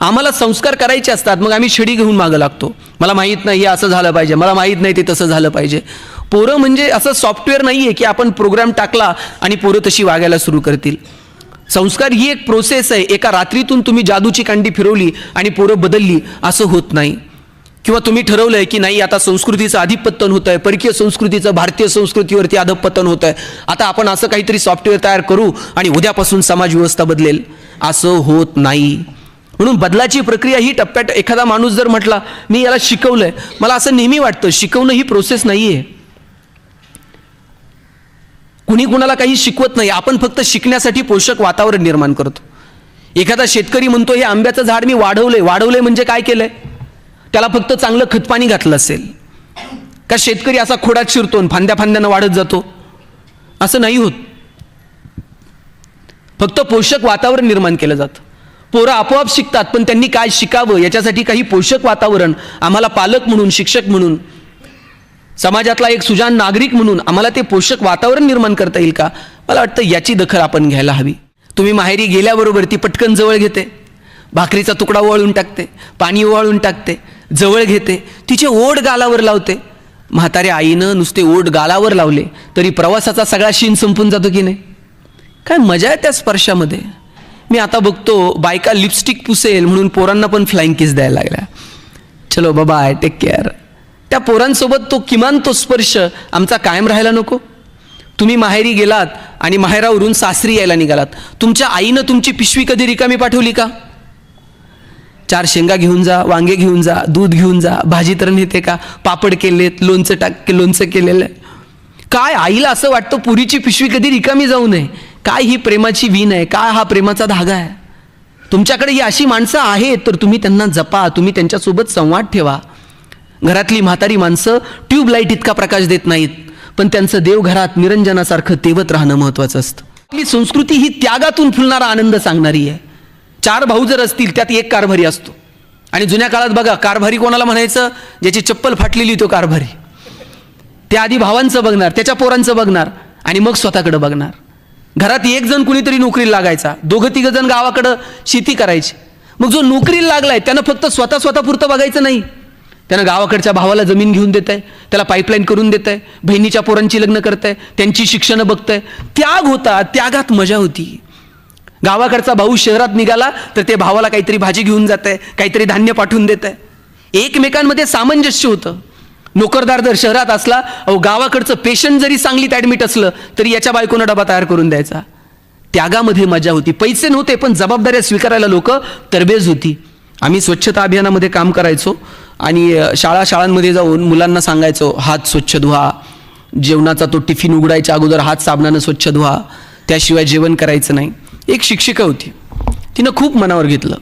आम्हाला संस्कार करायचे असतात मग आम्ही शिडी घेऊन मागं लागतो. मला माहीत नाही हे असं झालं पाहिजे मला माहीत नाही ते तसं झालं पाहिजे. पोरं म्हणजे असं सॉफ्टवेअर नाही आहे की आपण प्रोग्राम टाकला आणि पोरं तशी वागायला सुरू करतील. संस्कार ही एक प्रोसेस आहे. एका रात्रीतून तुम्ही जादूची कांडी फिरवली आणि पोरं बदलली असं होत नाही. किंवा तुम्ही ठरवलंय की नाही आता संस्कृतीचं अधिपतन होत आहे परकीय संस्कृतीचं भारतीय संस्कृतीवरती अधपतन होत आहे आता आपण असं काहीतरी सॉफ्टवेअर तयार करू आणि उद्यापासून समाज व्यवस्था बदलेल. असं होत नाही. म्हणून बदलाची प्रक्रिया ही टप्प्यात एखादा माणूस जर म्हटला मी याला शिकवलं आहे मला असं नेहमी वाटतं शिकवणं ही प्रोसेस नाही आहे कुणी कुणाला काही शिकवत नाही आपण फक्त शिकण्यासाठी पोषक वातावरण निर्माण करतो. एखादा शेतकरी म्हणतो हे आंब्याचं झाड मी वाढवलंय. वाढवलंय म्हणजे काय केलंय? त्याला फक्त चांगलं खतपाणी घातलं असेल. का शेतकरी असा खोडात शिरतो आणि फांद्या फांद्यानं वाढत जातो? असं नाही होत. फक्त पोषक वातावरण निर्माण केलं जातं. पोरं आपोआप शिकतात पण त्यांनी काय शिकावं? याच्यासाठी काही पोषक वातावरण आम्हाला पालक म्हणून शिक्षक म्हणून समाजातला एक सुजान नागरिक म्हणून आम्हाला ते पोषक वातावरण निर्माण करता येईल का? मला वाटतं याची दखल आपण घ्यायला हवी. तुम्ही माहेरी गेल्याबरोबर ती पटकन जवळ घेते. भाकरीचा तुकडा ओवाळून टाकते पाणी ओवाळून टाकते जवळ घेते तिचे ओढ गालावर लावते. म्हाताऱ्या आईनं नुसते ओढ गालावर लावले तरी प्रवासाचा सगळा शीन संपून जातो की नाही? काय मजा आहे त्या स्पर्शामध्ये. मी आता बघतो बायका लिपस्टिक पुसेल म्हणून पोरांना पण फ्लाइंग किस द्यायला लागल्या. चलो बाबा टेक केअर त्या पोरांसोबत तो किमान तो स्पर्श आमचा कायम राहायला नको. तुम्ही माहेरी गेलात आणि माहेरावरून सासरी यायला निघालात. तुमच्या आईनं तुमची पिशवी कधी रिकामी पाठवली का? चार शेंगा घेऊन जा वांगे घेऊन जा दूध घेऊन जा भाजी तर नेते का? पापड केलेत लोणचं टाक लोणचं केलेलं. आहे काय आईला असं वाटतं पुरीची पिशवी कधी रिकामी जाऊ नये? काय ही प्रेमाची वीण आहे? काय हा प्रेमाचा धागा आहे? तुमच्याकडे ही अशी माणसं आहेत तर तुम्ही त्यांना जपा तुम्ही त्यांच्यासोबत संवाद ठेवा. घरातली म्हातारी माणसं ट्यूबलाईट इतका प्रकाश देत नाहीत पण त्यांचं देवघरात निरंजनासारखं तेवत राहणं महत्त्वाचं असतं. आपली संस्कृती ही त्यागातून फुलणारा आनंद सांगणारी आहे. चार भाऊ जर असतील त्यात एक कारभारी असतो. आणि जुन्या काळात बघा कारभारी कोणाला म्हणायचं? ज्याची चप्पल फाटलेली तो कारभारी. त्या आधी भावांचं बघणार त्याच्या पोरांचं बघणार आणि मग स्वतःकडे बघणार. घरात एक जण कुणीतरी नोकरीला लागायचा. दोघं तिघं जण गावाकडं शेती करायची. मग जो नोकरीला लागलाय त्यानं फक्त स्वतः स्वतःपुरतं बघायचं नाही. त्यानं गावाकडच्या भावाला जमीन घेऊन देत आहे त्याला पाईपलाईन करून देत आहे बहिणीच्या पोरांची लग्न करत आहे त्यांची शिक्षणं बघतंय. त्याग होता त्यागात मजा होती. गावाकडचा भाऊ शहरात निघाला तर ते भावाला काहीतरी भाजी घेऊन जात आहे काहीतरी धान्य पाठवून देत आहे एकमेकांमध्ये सामंजस्य होतं. नोकरदार जर शहरात असला अहो गावाकडचं पेशंट जरी सांगलीत ॲडमिट असलं तरी याच्या बायकोनं डबा तयार करून द्यायचा. त्यागामध्ये मजा होती. पैसे नव्हते पण जबाबदाऱ्या स्वीकारायला लोक तरबेज होती. आम्ही स्वच्छता अभियानामध्ये काम करायचो आणि शाळा शाळांमध्ये जाऊन मुलांना सांगायचो हात स्वच्छ धुवा. जेवणाचा तो टिफिन उघडायच्या अगोदर हात साबणानं स्वच्छ धुवा. त्याशिवाय जेवण करायचं नाही. एक शिक्षिका होती. तिनं खूप मनावर घेतलं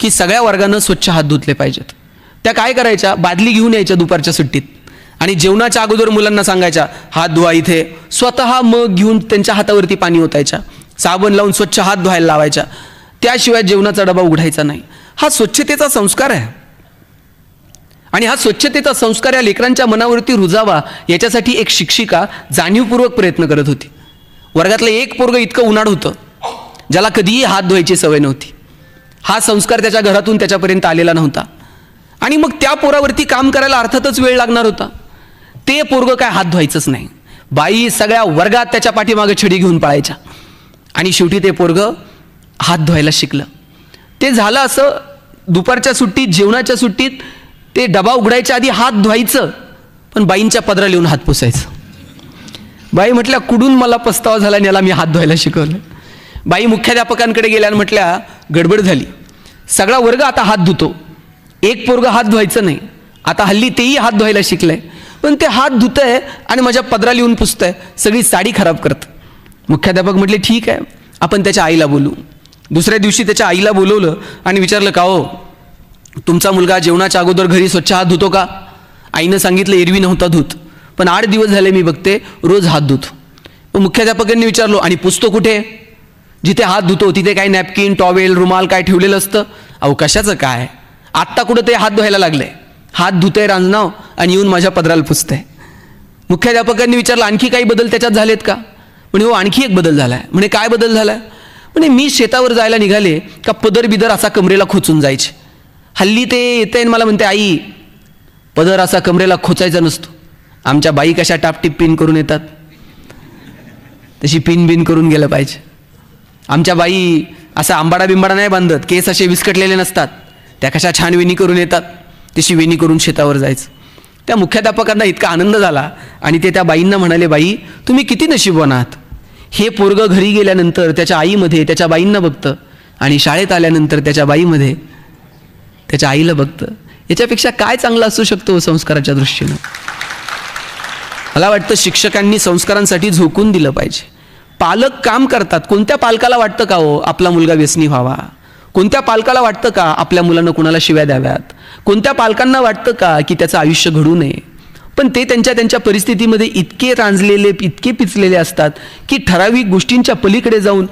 की सगळ्या वर्गानं स्वच्छ हात धुतले पाहिजेत. त्या काय करायच्या? बादली घेऊन यायच्या दुपारच्या सुट्टीत. आणि जेवणाच्या अगोदर मुलांना सांगायच्या हात धुवा इथे. स्वतः मग घेऊन त्यांच्या हातावरती पाणी ओतायच्या. साबण लावून स्वच्छ हात धुवायला लावायच्या. त्याशिवाय जेवणाचा डबा उघडायचा नाही. हा स्वच्छतेचा संस्कार आहे. आणि हा स्वच्छतेचा संस्कार या लेकरांच्या मनावरती रुजावा याच्यासाठी एक शिक्षिका जाणीवपूर्वक प्रयत्न करत होती. वर्गातलं एक पोरग इतकं उन्हाळ होतं ज्याला कधीही हात धुवायची सवय नव्हती. हा संस्कार त्याच्या घरातून त्याच्यापर्यंत आलेला नव्हता. आणि मग त्या पोरावरती काम करायला अर्थातच वेळ लागणार होता. ते पोरग काय हात धुवायचंच नाही. बाई सगळ्या वर्गात त्याच्या पाठीमागे छडी घेऊन पळायच्या. आणि शेवटी ते पोरग हात धुवायला शिकलं. ते झालं असं दुपारच्या सुट्टीत जेवणाच्या सुट्टीत ते डबा उघडायच्या आधी हात धुवायचं पण बाईंच्या पदरा लिहून हात पुसायचं. बाई म्हटल्या कुडून मला पस्तावा झाला आणि याला मी हात धुवायला शिकवलं. बाई मुख्याध्यापकांकडे गेल्या आणि म्हटल्या गडबड झाली. सगळा वर्ग आता हात धुतो. एक पोरगं हात धुवायचं नाही. आता हल्ली तेही हात धुवायला शिकलंय. पण ते हात धुतंय आणि माझ्या पदरा लिहून पुसतंय. सगळी साडी खराब करत. मुख्याध्यापक म्हटले ठीक आहे. आपण त्याच्या आईला बोलू. दुसऱ्या दिवशी त्याच्या आईला बोलवलं आणि विचारलं का हो? तुमचा मुलगा जेवणाच्या अगोदर घरी स्वच्छ हात धुतो का? आईनं सांगितलं एरवी नव्हता धुत. पण आठ दिवस झाले मी बघते रोज हात धुतो. मग मुख्याध्यापकांनी विचारलो आणि पुसतो कुठे? जिथे हात धुतो तिथे काय नॅपकिन टॉवेल रुमाल काय ठेवलेलं असतं? अहो कशाचं काय? आत्ता कुठं ते हात धुवायला लागले. हात धुतंय रांजनाव आणि येऊन माझ्या पदराला पुसतंय मुख्याध्यापकांनी विचारलं आणखी काही बदल त्याच्यात झालेत का? म्हणे हो आणखी एक बदल झाला आहे म्हणे काय बदल झाला आहे म्हणजे मी शेतावर जायला निघाले का पदर बिदर असा कमरेला खोचून जायचे. हल्ली ते येते आणि मला म्हणते आई पदर असा कमरेला खोचायचा नसतो. आमच्या बाई कशा टापटीप पिन करून येतात? तशी पिन बिन करून गेलं पाहिजे. आमच्या बाई असा आंबाडा बिंबाडा नाही बांधत. केस असे विस्कटलेले नसतात. त्या कशा छान विणी करून येतात. तशी विणी करून शेतावर जायचं. त्या मुख्याध्यापकांना इतका आनंद झाला आणि ते त्या बाईंना म्हणाले बाई तुम्ही किती नशीबवान आहात. हे पोरगं घरी गेल्यानंतर त्याच्या आईमध्ये त्याच्या बाईंना बघतं आणि शाळेत आल्यानंतर त्याच्या बाईमध्ये त्याच्या आईला बघतं. याच्यापेक्षा काय चांगलं असू शकतो हो संस्काराच्या दृष्टीनं? मला वाटतं शिक्षकांनी संस्कारांसाठी झोकून दिलं पाहिजे. पालक काम करतात. कोणत्या पालकाला वाटतं का हो आपला मुलगा व्यसनी व्हावा? कोणत्या पालकाला वाटतं का आपल्या मुलांना कुणाला शिव्या द्याव्यात? कोणत्या पालकांना वाटतं का की त्याचं आयुष्य घडू नये? पण ते त्यांच्या त्यांच्या परिस्थितीमध्ये इतके रांजलेले इतके पिचलेले असतात की ठराविक गोष्टींच्या पलीकडे जाऊन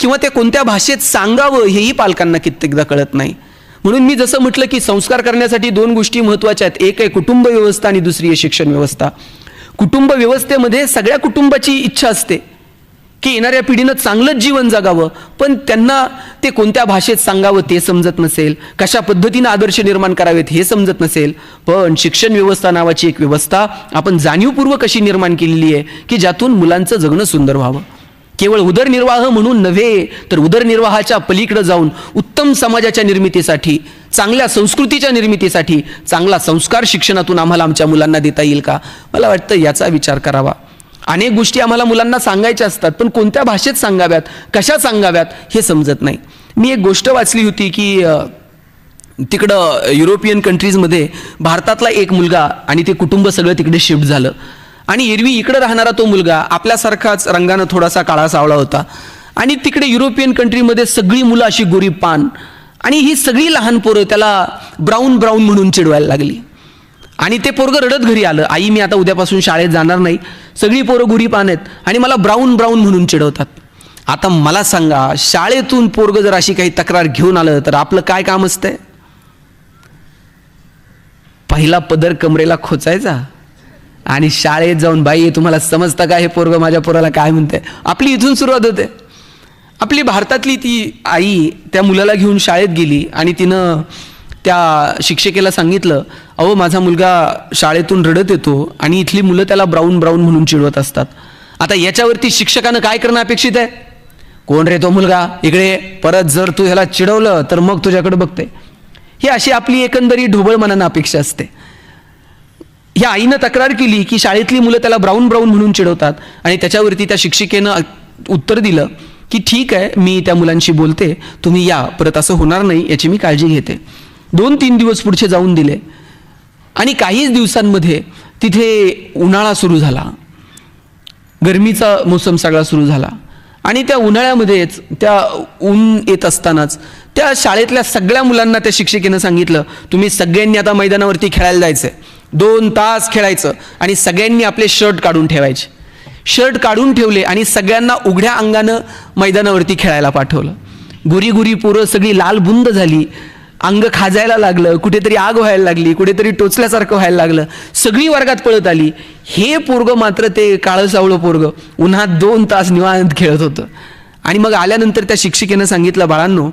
किंवा ते कोणत्या भाषेत सांगावं हेही पालकांना कित्येकदा कळत नाही. म्हणून मी जसं म्हटलं की संस्कार करण्यासाठी दोन गोष्टी महत्त्वाच्या आहेत. एक आहे कुटुंब व्यवस्था आणि दुसरी आहे शिक्षण व्यवस्था कुटुंब व्यवस्थेमध्ये सगळ्या कुटुंबाची इच्छा असते. की येणाऱ्या पिढीनं चांगलंच जीवन जगावं पण त्यांना ते कोणत्या भाषेत सांगावं ते समजत नसेल कशा पद्धतीनं आदर्श निर्माण करावेत हे समजत नसेल पण शिक्षण व्यवस्था नावाची एक व्यवस्था आपण जाणीवपूर्वक अशी निर्माण केलेली आहे की ज्यातून मुलांचं जगणं सुंदर व्हावं. केवळ उदरनिर्वाह म्हणून नव्हे तर उदरनिर्वाहाच्या पलीकडे जाऊन उत्तम समाजाच्या निर्मितीसाठी चांगल्या संस्कृतीच्या निर्मितीसाठी चांगला संस्कार शिक्षणातून आम्हाला आमच्या मुलांना देता येईल का? मला वाटतं याचा विचार करावा. अनेक गोष्टी आम्हाला मुलांना सांगायच्या असतात पण कोणत्या भाषेत सांगाव्यात कशा सांगाव्यात हे समजत नाही. मी एक गोष्ट वाचली होती की तिकडं युरोपियन कंट्रीजमध्ये भारतातला एक मुलगा आणि ते कुटुंब सगळं तिकडे शिफ्ट झालं. आणि एरवी इकडं राहणारा तो मुलगा आपल्यासारखाच रंगानं थोडासा काळा सावळा होता. आणि तिकडे युरोपियन कंट्रीमध्ये सगळी मुलं अशी गोरी पान. आणि ही सगळी लहान पोरं त्याला ब्राऊन ब्राऊन म्हणून चिडवायला लागली. आणि ते पोरगं रडत घरी आलं. आई मी आता उद्यापासून शाळेत जाणार नाही. सगळी पोरं गुरी पान आहेत. आणि मला ब्राऊन ब्राऊन म्हणून चिडवतात. आता मला सांगा शाळेतून पोरगं जर अशी काही तक्रार घेऊन आलं तर आपलं काय काम असतंय? पहिला पदर कमरेला खोचायचा आणि शाळेत जाऊन बाई तुम्हाला समजतं का हे पोरगं माझ्या पोराला काय म्हणते आपली इथून सुरुवात होते. आपली भारतातली ती आई त्या मुलाला घेऊन शाळेत गेली आणि तिनं त्या शिक्षिकेला सांगितलं अहो माझा मुलगा शाळेतून रडत येतो आणि इथली मुलं त्याला ब्राऊन ब्राऊन म्हणून चिडवत असतात. आता याच्यावरती शिक्षकानं काय करणं अपेक्षित आहे? कोण रे तो मुलगा? इकडे परत जर तू ह्याला चिडवलं तर मग तुझ्याकडे बघते. ही अशी आपली एकंदरी ढोबळ मनानं अपेक्षा असते. ह्या आईनं तक्रार केली की शाळेतली मुलं त्याला ब्राऊन ब्राऊन म्हणून चिडवतात आणि त्याच्यावरती त्या शिक्षिकेनं उत्तर दिलं की ठीक आहे मी त्या मुलांशी बोलते तुम्ही या परत असं होणार नाही याची मी काळजी घेते. दोन तीन दिवस पुढचे जाऊन दिले. आणि काहीच दिवसांमध्ये तिथे उन्हाळा सुरू झाला. गरमीचा मोसम सगळा सुरू झाला. आणि त्या उन्हाळ्यामध्येच त्या ऊन येत असतानाच त्या शाळेतल्या सगळ्या मुलांना त्या शिक्षिकेनं सांगितलं तुम्ही सगळ्यांनी आता मैदानावरती खेळायला जायचंय. दोन तास खेळायचं आणि सगळ्यांनी आपले शर्ट काढून ठेवायचे. शर्ट काढून ठेवले आणि सगळ्यांना उघड्या अंगानं मैदानावरती खेळायला पाठवलं. गुरी गुरी पोरं सगळी लाल बुंद झाली. अंग खाजायला लागलं कुठेतरी आग व्हायला लागली कुठेतरी टोचल्यासारखं व्हायला लागलं सगळी वर्गात पळत आली. हे पोरग मात्र ते काळं सावळं पोरग उन्हात दोन तास निवांत खेळत होतं. आणि मग आल्यानंतर त्या शिक्षिकेनं सांगितलं बाळांनो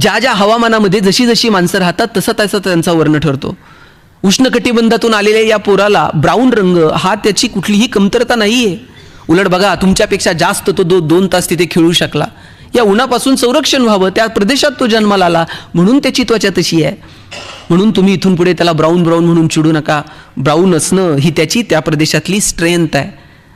ज्या ज्या हवामानामध्ये जशी जशी माणसं राहतात तसा तसा त्यांचा वर्ण ठरतो. उष्णकटिबंधातून आलेल्या या पोराला ब्राऊन रंग हा त्याची कुठलीही कमतरता नाही आहे उलट बघा तुमच्यापेक्षा जास्त तो दो दोन तास तिथे खेळू शकला. या उन्हापासून संरक्षण व्हावं त्या प्रदेशात तो जन्माला आला म्हणून त्याची त्वचा तशी आहे. म्हणून तुम्ही इथून पुढे त्याला ब्राऊन ब्राऊन म्हणून चिडू नका. ब्राऊन असणं ही त्याची त्या प्रदेशातली स्ट्रेंथ आहे.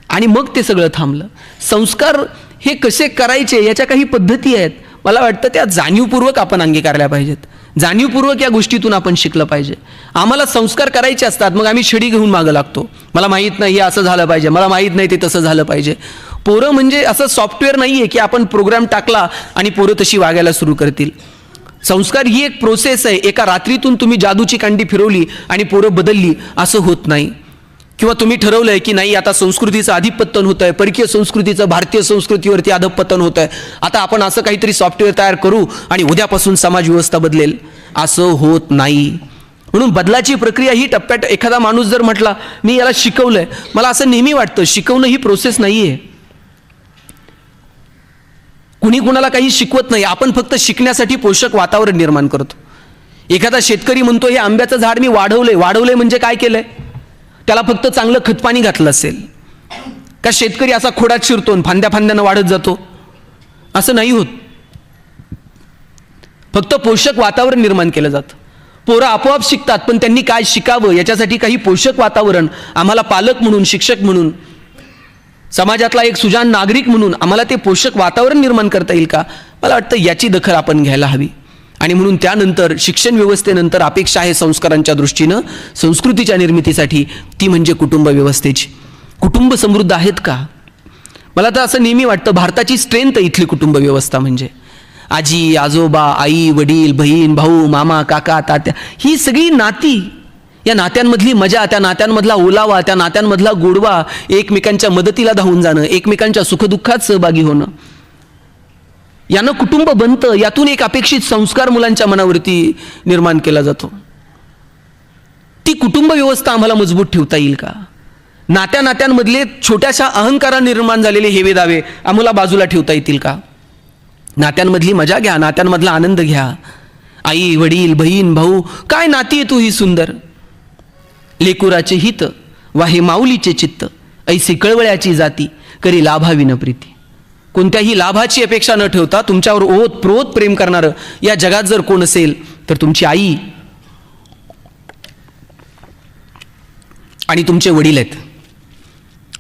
आणि मग ते सगळं थांबलं. संस्कार हे कसे करायचे याच्या काही पद्धती आहेत. मला वाटतं त्या जाणीवपूर्वक आपण अंगीकारल्या पाहिजेत. जाणीवपूर्वक या गोष्टीतून आपण शिकलं पाहिजे. आम्हाला संस्कार करायचे असतात मग आम्ही शिडी घेऊन मागं लागतो. मला माहीत नाही हे असं झालं पाहिजे मला माहीत नाही ते तसं झालं पाहिजे. पोरं म्हणजे असं सॉफ्टवेअर नाही आहे की आपण प्रोग्राम टाकला आणि पोरं तशी वागायला सुरू करतील. संस्कार ही एक प्रोसेस आहे. एका रात्रीतून तुम्ही जादूची कांडी फिरवली आणि पोरं बदलली असं होत नाही. किंवा तुम्ही ठरवलं आहे की नाही आता संस्कृतीचं अधिपतन होत आहे परकीय संस्कृतीचं भारतीय संस्कृतीवरती अधपतन होत आहे आता आपण असं काहीतरी सॉफ्टवेअर तयार करू आणि उद्यापासून समाज व्यवस्था बदलेल. असं होत नाही. म्हणून बदलाची प्रक्रिया ही टप्प्यात एखादा माणूस जर म्हटला मी याला शिकवलंय. मला असं नेहमी वाटतं शिकवणं ही प्रोसेस नाही आहे कुणी कुणाला काही शिकवत नाही. आपण फक्त शिकण्यासाठी पोषक वातावरण निर्माण करतो. एखादा शेतकरी म्हणतो हे आंब्याचं झाड मी वाढवलंय. वाढवलंय म्हणजे काय केलंय? त्याला फक्त चांगलं खतपाणी घातलं असेल. का शेतकरी असा खोडात शिरतो आणि फांद्या फांद्यानं वाढत जातो? असं नाही होत. फक्त पोषक वातावरण निर्माण केलं जातं. पोरं आपोआप शिकतात पण त्यांनी काय शिकावं याच्यासाठी काही पोषक वातावरण आम्हाला पालक म्हणून शिक्षक म्हणून समाजातला एक सुजान नागरिक म्हणून आम्हाला ते पोषक वातावरण निर्माण करता येईल का? मला वाटतं याची दखल आपण घ्यायला हवी. आणि म्हणून त्यानंतर शिक्षण व्यवस्थेनंतर अपेक्षा आहे संस्कारांच्या दृष्टीनं संस्कृतीच्या निर्मितीसाठी ती म्हणजे कुटुंब व्यवस्थेची. कुटुंब समृद्ध आहेत का? मला तर असं नेहमी वाटतं भारताची स्ट्रेंथ इथली कुटुंब व्यवस्था म्हणजे. आजी आजोबा आई वडील बहीण भाऊ मामा काका तात्या ही सगळी नाती या नात्यांमधली मजा त्या नात्यांमधला ओलावा त्या नात्यांमधला गोडवा एकमेकांच्या मदतीला धावून जाणं एकमेकांच्या सुखदुःखात सहभागी होणं. यानं कुटुंब बनतं यातून एक अपेक्षित संस्कार मुलांच्या मनावरती निर्माण केला जातो. ती कुटुंब व्यवस्था आम्हाला मजबूत ठेवता येईल का? नात्या नात्यांमधले छोट्याशा अहंकारा निर्माण झालेले हेवे दावे आम्हाला बाजूला ठेवता येतील का? नात्यांमधली मजा घ्या नात्यांमधला आनंद घ्या. आई वडील बहीण भाऊ काय नाती आहे तू ही सुंदर? लेकुराचे हित वाहे माऊलीचे चित्त ऐसी कळवळ्याची जाती करी लाभाविन प्रीती. कोणत्याही लाभाची अपेक्षा न ठेवता तुमच्यावर ओत प्रोत प्रेम करणारं या जगात जर कोण असेल तर तुमची आई आणि तुमचे वडील आहेत.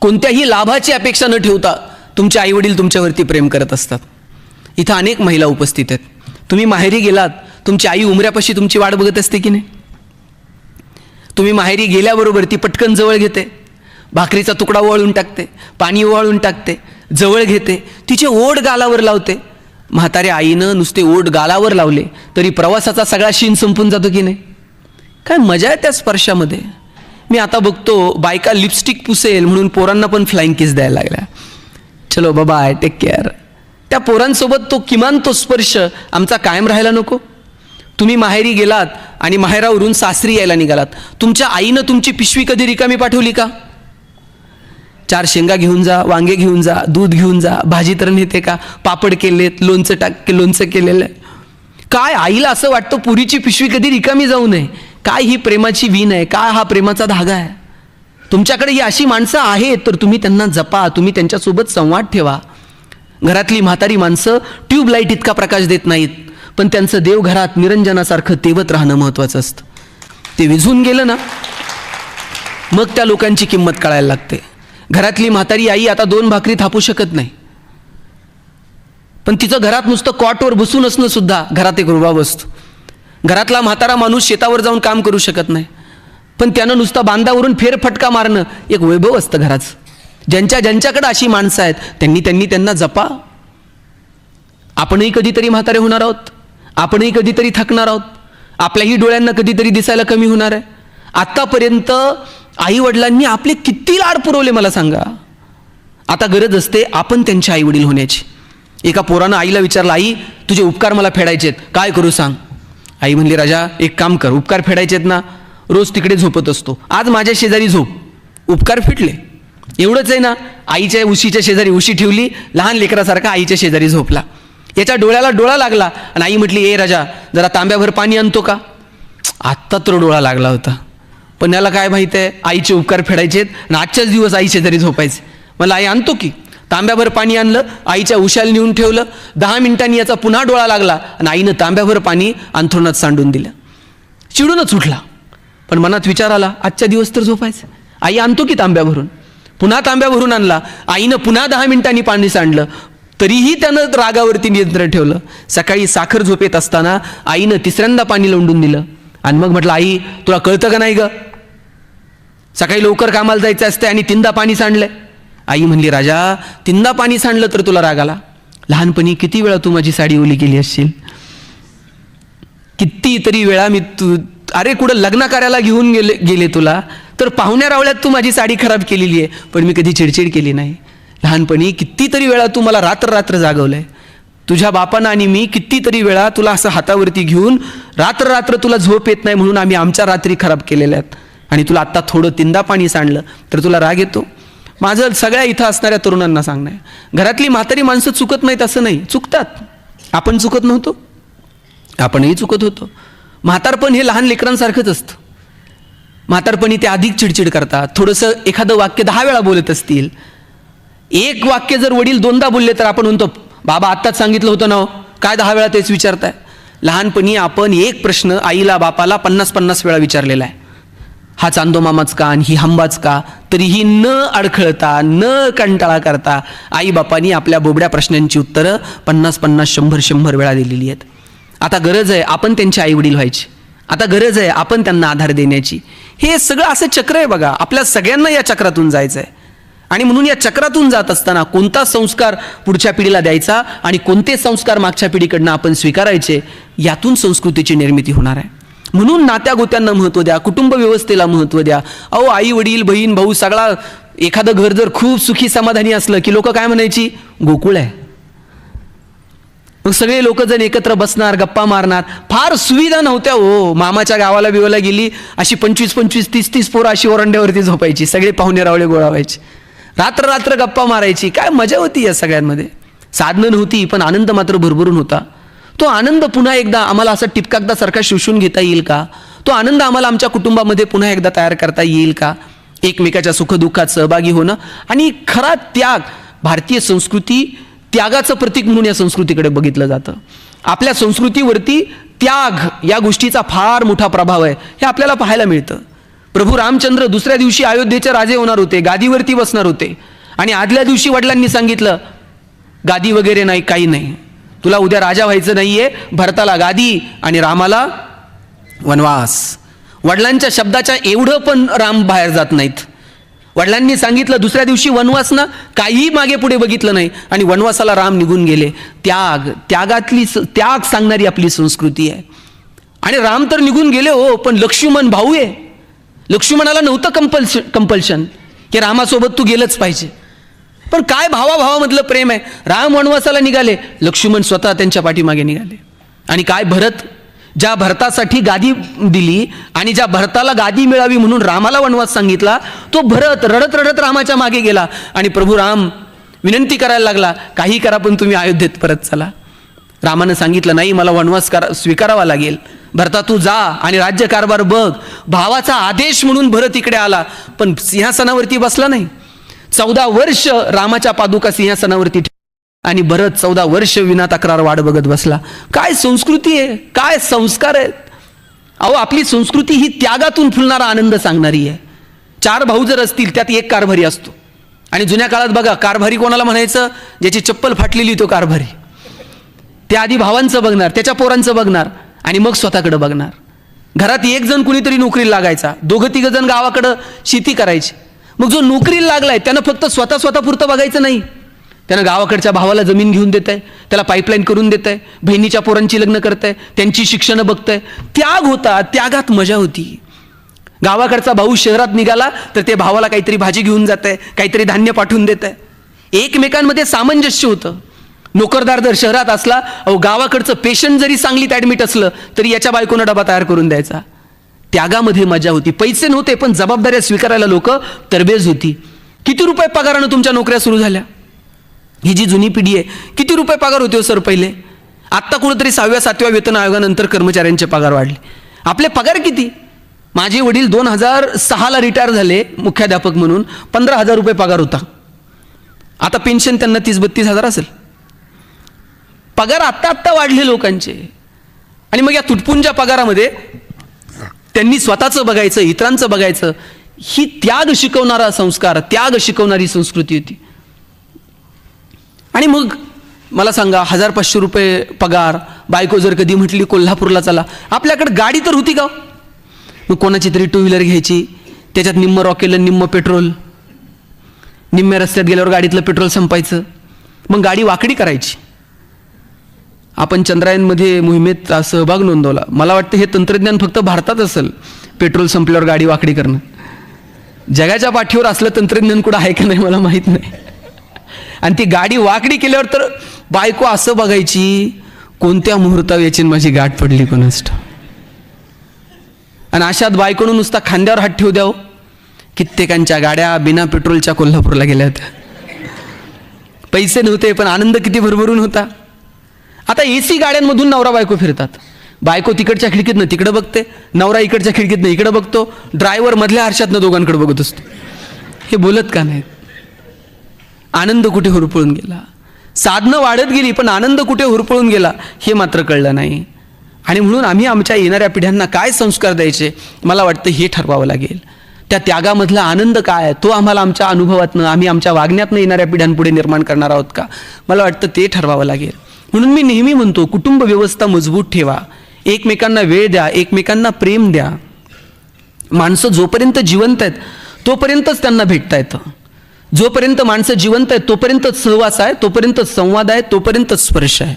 कोणत्याही लाभाची अपेक्षा न ठेवता तुमचे आई वडील तुमच्यावरती प्रेम करत असतात. इथं अनेक महिला उपस्थित आहेत. तुम्ही माहेरी गेलात तुमची आई उमऱ्यापाशी तुमची वाट बघत असते की नाही? तुम्ही माहेरी गेल्याबरोबर ती पटकन जवळ घेते. भाकरीचा तुकडा ओवाळून टाकते पाणी ओवाळून टाकते जवळ घेते तिचे ओढ गालावर लावते. म्हाताऱ्या आईनं नुसते ओढ गालावर लावले तरी प्रवासाचा सगळा शीन संपून जातो की नाही? काय मजा आहे त्या स्पर्शामध्ये. मी आता बघतो बायका लिपस्टिक पुसेल म्हणून पोरांना पण फ्लाईंग किस द्यायला लागल्या. चलो बाबा टेक केअर त्या पोरांसोबत तो किमान तो स्पर्श आमचा कायम राहायला नको. तुम्ही माहेरी गेलात आणि माहेरावरून सासरी यायला निघालात. तुमच्या आईनं तुमची पिशवी कधी रिकामी पाठवली का? चार शेंगा घेऊन जा वांगे घेऊन जा दूध घेऊन जा भाजी तर नेते का? पापड केलेत लोणचं टाक लोणचं केलेलं आहे. काय आईला असं वाटतं पुरीची पिशवी कधी रिकामी जाऊ नये? काय ही प्रेमाची वीण आहे? काय हा प्रेमाचा धागा आहे? तुमच्याकडे ही अशी माणसं आहेत तर तुम्ही त्यांना जपा तुम्ही त्यांच्यासोबत संवाद ठेवा. घरातली म्हातारी माणसं ट्यूबलाईट इतका प्रकाश देत नाहीत. पण त्यांचं देवघरात निरंजनासारखं तेवत राहणं महत्त्वाचं असतं. ते विझून गेलं ना मग त्या लोकांची किंमत कळायला लागते. घरातली म्हातारी आई आता दोन भाकरी थापू शकत नाही. पण तिचं घरात नुसतं कॉटवर बसून असणं सुद्धा घरात एक रुबाब असतो. घरातला म्हातारा माणूस शेतावर जाऊन काम करू शकत नाही. पण त्यानं नुसता बांधावरून फेरफटका मारणं एक वैभव असतं घराचं. ज्यांच्या ज्यांच्याकडे अशी माणसं आहेत त्यांनी त्यांनी त्यांना जपा. आपणही कधीतरी म्हातारे होणार आहोत. आपणही कधीतरी थकणार आहोत. आपल्याही डोळ्यांना कधीतरी दिसायला कमी होणार आहे. आत्तापर्यंत आई वडिलांनी आपले किती लाड पुरवले मला सांगा. आता गरज असते आपण त्यांचे आई वडील होण्याची. एका पोरानं आईला विचारलं आई तुझे उपकार मला फेडायचेत काय करू सांग? आई म्हणली राजा एक काम कर. उपकार फेडायचेत ना रोज तिकडे झोपत असतो. आज माझ्या शेजारी झोप. उपकार फिटले. एवढंच आहे ना आईच्या उशीच्या शेजारी उशी ठेवली लहान लेकरासारखा आईच्या शेजारी झोपला. याच्या डोळ्याला डोळा लागला. आणि आई म्हटली ए राजा जरा तांब्याभर पाणी आणतो का? आत्ता तर डोळा लागला होता. पण याला काय माहीत आहे? आईचे उपकार फेडायचेत आणि आजच्याच दिवस आईचे तरी झोपायचे. मला आई आणतो की. तांब्याभर पाणी आणलं आईच्या उशाला नेऊन ठेवलं. दहा मिनिटांनी याचा पुन्हा डोळा लागला आणि आईनं तांब्याभर पाणी अंथरुणात सांडून दिलं. चिडूनच उठला. पण मनात विचार आला आजच्या दिवस तर झोपायचं. आई आणतो की तांब्या भरून पुन्हा तांब्या भरून आणला. आईनं पुन्हा दहा मिनिटांनी पाणी सांडलं. तरीही त्यानं रागावरती नियंत्रण ठेवलं. सकाळी साखर झोपेत असताना आईनं तिसऱ्यांदा पाणी लोंडून दिलं. आणि मग म्हटलं आई तुला कळतं का नाही ग? सकाळी लवकर कामाला जायचं असतं आणि तीनदा पाणी सांडलंय. आई म्हणली राजा तीनदा पाणी सांडलं तर तुला राग आला. लहानपणी किती वेळा तू माझी साडी ओली केली असशील? किती तरी वेळा मी तू अरे कुठं लग्न कार्याला घेऊन गेले गेले तुला. तर पाहुण्या रावळ्यात तू माझी साडी खराब केलेली आहे. पण मी कधी चिडचिड केली नाही. लहानपणी कितीतरी वेळा तू मला रात्र रात्र जागवलंय. तुझ्या बापानं आणि मी कितीतरी वेळा तुला असं हातावरती घेऊन रात्र रात्र तुला झोप येत नाही म्हणून आम्ही आमच्या रात्री खराब केलेल्या आहेत. आणि तुला आत्ता थोडं तीनदा पाणी सांडलं तर तुला राग येतो. माझं सगळ्या इथं असणाऱ्या तरुणांना सांगणं आहे. घरातली म्हातारी माणसं चुकत नाहीत असं नाही चुकतात. आपण चुकत नव्हतो. आपणही चुकत होतो. म्हातारपण हे लहान लेकरांसारखंच असतं. म्हातारपणी ते अधिक चिडचिड करतात. थोडंसं एखादं वाक्य दहा वेळा बोलत असतील एक वाक्य जर वडील दोनदा बोलले तर आपण म्हणतो बाबा आत्ताच सांगितलं होतं ना हो. काय दहा वेळा तेच विचारताय? लहानपणी आपण एक प्रश्न आईला बापाला पन्नास पन्नास वेळा विचारलेला आहे. हा चांदोमामाच का आणि ही हंबाच का? तरीही न अडखळता न कंटाळा करता आई बापानी आपल्या बोबड्या प्रश्नांची उत्तरं पन्नास पन्नास शंभर शंभर वेळा दिलेली आहेत. आता गरज आहे आपण त्यांचे आई वडील व्हायची. आता गरज आहे आपण त्यांना आधार देण्याची. हे सगळं असं चक्र आहे बघा. आपल्या सगळ्यांना या चक्रातून जायचं आहे आणि म्हणून या चक्रातून जात असताना कोणता संस्कार पुढच्या पिढीला द्यायचा आणि कोणते संस्कार मागच्या पिढीकडनं आपण स्वीकारायचे यातून संस्कृतीची निर्मिती होणार आहे. म्हणून नात्या गोत्यांना महत्त्व द्या कुटुंब व्यवस्थेला महत्त्व द्या. अहो आई वडील बहीण भाऊ सगळा एखादं घर जर खूप सुखी समाधानी असलं की लोक काय म्हणायची? गोकुळ आहे. मग सगळे लोक जण एकत्र बसणार गप्पा मारणार. फार सुविधा नव्हत्या हो. मामाच्या गावाला बिवाला गेली अशी पंचवीस पंचवीस तीस तीस पोरं अशी ओरंड्यावरती झोपायची. सगळे पाहुणे रावळे गोळा व्हायचे. रात्र रात्र गप्पा मारायची. काय मजा होती या सगळ्यांमध्ये. साधनं नव्हती पण आनंद मात्र भरभरून होता. तो आनंद पुन्हा एकदा आम्हाला असा टिपकागदासारखा शोषून घेता येईल का? तो आनंद आम्हाला आमच्या कुटुंबामध्ये पुन्हा एकदा तयार करता येईल का? एकमेकाच्या सुखदुःखात सहभागी होणं आणि खरा त्याग भारतीय संस्कृती त्यागाचं प्रतीक म्हणून या संस्कृतीकडे बघितलं जातं. आपल्या संस्कृतीवरती त्याग या गोष्टीचा फार मोठा प्रभाव आहे. हे आपल्याला पाहायला मिळतं. प्रभू रामचंद्र दुसऱ्या दिवशी अयोध्येचे राजे होणार होते गादीवरती बसणार होते. आणि आदल्या दिवशी वडिलांनी सांगितलं गादी वगैरे नाही काही नाही. तुला उद्या राजा व्हायचं नाहीये भरताला गादी आणि रामाला वनवास. वडिलांच्या शब्दाच्या एवढं पण राम बाहेर जात नाहीत. वडिलांनी सांगितलं दुसऱ्या दिवशी वनवास ना काहीही मागे पुढे बघितलं नाही. आणि वनवासाला राम निघून गेले. त्याग त्यागातली स- त्याग सांगणारी आपली संस्कृती आहे. आणि राम तर निघून गेले हो पण लक्ष्मण भाऊ आहे. लक्ष्मणाला नव्हतं कंपल्शन कंपल्शन की रामासोबत तू गेलंच पाहिजे. पण काय भावाभावामधलं प्रेम आहे? राम वनवासाला निघाले. लक्ष्मण स्वतः त्यांच्या पाठीमागे निघाले. आणि काय भरत? ज्या भरतासाठी गादी दिली आणि ज्या भरताला गादी मिळावी म्हणून रामाला वनवास सांगितला तो भरत रडत रडत रामाच्या मागे गेला. आणि प्रभू राम विनंती करायला लागला काही करा पण तुम्ही अयोध्येत परत चला. रामानं सांगितलं नाही मला वनवास करा स्वीकारावा लागेल. भरता तू जा आणि राज्यकारभार बघ. भावाचा आदेश म्हणून भरत इकडे आला. पण सिंहासनावरती बसला नाही. चौदा वर्ष रामाच्या पादुका सिंहासनावरती ठेव- आणि भरत चौदा वर्ष विना तक्रार वाट बघत बसला. काय संस्कृती आहे? काय संस्कार आहेत? अहो आपली संस्कृती ही त्यागातून फुलणारा आनंद सांगणारी आहे. चार भाऊ जर असतील त्यात एक कारभारी असतो. आणि जुन्या काळात बघा कारभारी कोणाला म्हणायचं? ज्याची चप्पल फाटलेली तो कारभारी. त्या आधी भावांचं बघणार त्याच्या पोरांचं बघणार. आणि मग स्वतःकडे बघणार. घरात एक जण कुणीतरी नोकरीला लागायचा. दोघं तिघं जण गावाकडं शेती करायची. मग जो नोकरीला लागलाय त्यानं फक्त स्वतः स्वतःपुरतं बघायचं नाही. त्यानं गावाकडच्या भावाला जमीन घेऊन देत आहे त्याला पाईपलाईन करून देत आहे बहिणीच्या पोरांची लग्न करत आहे त्यांची शिक्षणं बघतंय. त्याग होता त्यागात मजा होती. गावाकडचा भाऊ शहरात निघाला तर ते भावाला काहीतरी भाजी घेऊन जात आहे काहीतरी धान्य पाठवून देत आहे एकमेकांमध्ये सामंजस्य होतं. नोकरदार जर शहरात असला अहो गावाकडचं पेशंट जरी सांगलीत ॲडमिट असलं तरी याच्या बायकोनं डबा तयार करून द्यायचा. त्यागामध्ये मजा होती. पैसे नव्हते पण जबाबदाऱ्या स्वीकारायला लोक तरबेज होती. किती रुपये पगारानं तुमच्या नोकऱ्या सुरू झाल्या? ही जी जुनी पिढी आहे किती रुपये पगार होते हो सर पहिले? आत्ता कुठंतरी सहाव्या सातव्या वेतन आयोगानंतर कर्मचाऱ्यांचे पगार वाढले. आपले पगार किती? माझे वडील दोन हजार सहाला रिटायर झाले मुख्याध्यापक म्हणून. पंधरा हजार रुपये पगार होता. आता पेन्शन त्यांना तीस बत्तीस हजार असेल. पगार आत्ता आत्ता वाढले लोकांचे. आणि मग या तुटपुंच्या पगारामध्ये त्यांनी स्वतःचं बघायचं इतरांचं बघायचं. ही त्याग शिकवणारा संस्कार त्याग शिकवणारी संस्कृती होती. आणि मग मला सांगा हजार पाचशे रुपये पगार बायको जर कधी म्हटली कोल्हापूरला चला. आपल्याकडे गाडी तर होती का हो? मग कोणाची तरी टू व्हीलर घ्यायची त्याच्यात निम्म रॉकेल निम्म पेट्रोल. निम्म्या रस्त्यात गेल्यावर गाडीतलं पेट्रोल संपायचं. मग गाडी वाकडी करायची. आपण चंद्रायनमध्ये मोहिमेत सहभाग नोंदवला. मला वाटतं हे तंत्रज्ञान फक्त भारतात असेल पेट्रोल संपल्यावर गाडी वाकडी करणं. जगाच्या पाठीवर असलं तंत्रज्ञान कुठं आहे का नाही मला माहीत नाही. आणि ती गाडी वाकडी केल्यावर तर बायको असं बघायची कोणत्या मुहूर्तावर याची माझी गाठ पडली कोणास्ट आणि अशात बायकोनं नुसता खांद्यावर हात ठेवू द्याव हो. कित्येकांच्या गाड्या बिना पेट्रोलच्या कोल्हापूरला गेल्या होत्या. पैसे नव्हते पण आनंद किती भरभरून होता. आता ए सी गाड्यांमधून नवरा बायको फिरतात. बायको तिकडच्या खिडकीतनं तिकडं बघते. नवरा इकडच्या खिडकीतनं इकडं बघतो. ड्रायव्हर मधल्या आरशातनं दोघांकडे बघत असतो. हे बोलत का नाहीत? आनंद कुठे हुरपळून गेला? साधनं वाढत गेली पण आनंद कुठे हुरपळून गेला हे मात्र कळलं नाही. आणि म्हणून आम्ही आमच्या येणाऱ्या पिढ्यांना काय संस्कार द्यायचे मला वाटतं हे ठरवावं लागेल. त्या त्यागामधला आनंद काय आहे तो आम्हाला आमच्या अनुभवातनं आम्ही आमच्या वागण्यातनं येणाऱ्या पिढ्यांपुढे निर्माण करणार आहोत का? मला वाटतं ते ठरवावं लागेल. म्हणून मी नेहमी म्हणतो कुटुंब व्यवस्था मजबूत ठेवा. एकमेकांना वेळ द्या एकमेकांना प्रेम द्या. माणसं जोपर्यंत जिवंत आहेत तोपर्यंतच त्यांना भेटता येतं. जोपर्यंत माणसं जिवंत आहेत तोपर्यंतच सहवास आहे तोपर्यंतच संवाद आहे तोपर्यंतच स्पर्श आहे.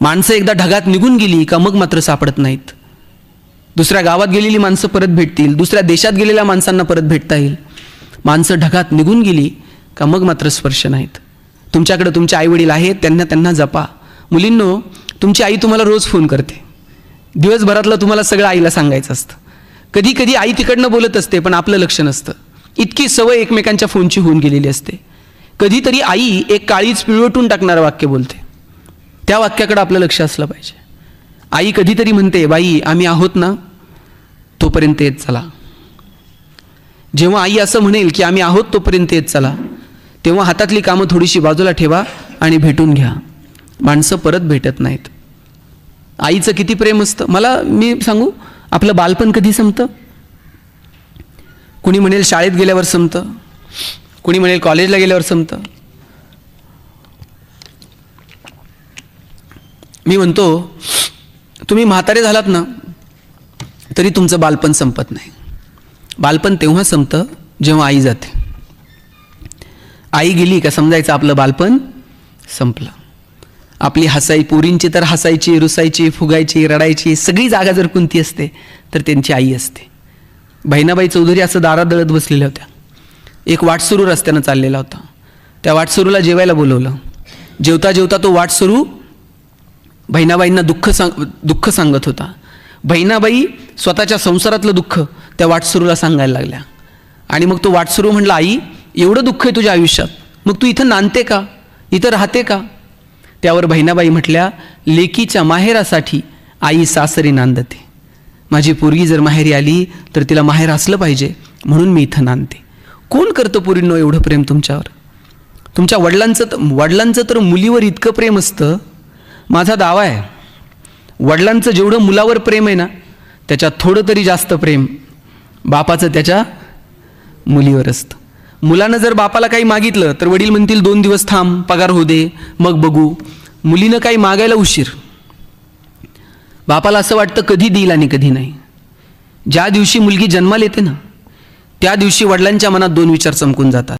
माणसं एकदा ढगात निघून गेली का मग मात्र सापडत नाहीत. दुसऱ्या गावात गेलेली माणसं परत भेटतील दुसऱ्या देशात गेलेल्या माणसांना परत भेटता येईल. माणसं ढगात निघून गेली का मग मात्र स्पर्श नाहीत. तुमच्याकडे तुमचे आईवडील आहेत त्यांना त्यांना जपा. मुलींनो तुमची आई तुम्हाला रोज फोन करते. दिवसभरातलं तुम्हाला सगळं आईला सांगायचं असतं. कधी कधी आई तिकडनं बोलत असते पण आपलं लक्ष नसतं. इतकी सवय एकमेकांच्या फोनची होऊन गेलेली असते. कधीतरी आई एक काळीच पिळवटून टाकणारं वाक्य बोलते. त्या वाक्याकडं आपलं लक्ष असलं पाहिजे. आई कधीतरी म्हणते बाई आम्ही आहोत ना? तोपर्यंत येत चला. जेव्हा आई असं म्हणेल की आम्ही आहोत तोपर्यंत येत चला. तेव्हा हातातली कामं थोडीशी बाजूला ठेवा आणि भेटून घ्या. माणसं परत भेटत नाहीत. आईचं किती प्रेम असतं? मला मी सांगू आपलं बालपण कधी संपतं? कुणी म्हणेल शाळेत गेल्यावर संपतं? कुणी म्हणेल कॉलेजला गेल्यावर संपतं? मी म्हणतो तुम्ही म्हातारे झालात ना तरी तुमचं बालपण संपत नाही. बालपण तेव्हा संपतं जेव्हा आई जाते. आई गेली का समजायचं आपलं बालपण संपलं. आपली हसाई पोरींची तर हसायची रुसायची फुगायची रडायची सगळी जागा जर कोणती असते तर त्यांची आई असते. बहिणाबाई चौधरी असं दारात दळत बसलेल्या होत्या. एक वाटसुरू रस्त्यानं चाललेला होता. त्या वाटसुरूला जेवायला बोलवलं. जेवता जेवता तो वाटसुरू बहिणाबाईंना दुःख सांग दुःख सांगत होता. बहिणाबाई स्वतःच्या संसारातलं दुःख त्या वाटसरूला सांगायला लागल्या. आणि मग तो वाटसुरू म्हणला आई एवढं दुःख आहे तुझ्या आयुष्यात. मग तू इथं नांदते का? इथं राहते का? त्यावर बहिणाबाई म्हटल्या लेकीच्या माहेरासाठी आई सासरी नांदते. माझी पोरगी जर माहेरी आली तर तिला माहेर असलं पाहिजे म्हणून मी इथं नांदते. कोण करतं पोरींनो एवढं प्रेम तुमच्यावर? तुमच्या वडिलांचं तर वडिलांचं तर मुलीवर इतकं प्रेम असतं. माझा दावा आहे वडिलांचं जेवढं मुलावर प्रेम आहे ना त्याच्यात थोडं तरी जास्त प्रेम बापाचं त्याच्या मुलीवर असतं. मुलानं जर बापाला काही मागितलं तर वडील म्हणतील दोन दिवस थांब पगार होऊ दे मग बघू. मुलीनं काही मागायला उशीर. बापाला असं वाटतं कधी देईल आणि कधी नाही. ज्या दिवशी मुलगी जन्माला येते ना त्या दिवशी वडिलांच्या मनात दोन विचार चमकून जातात.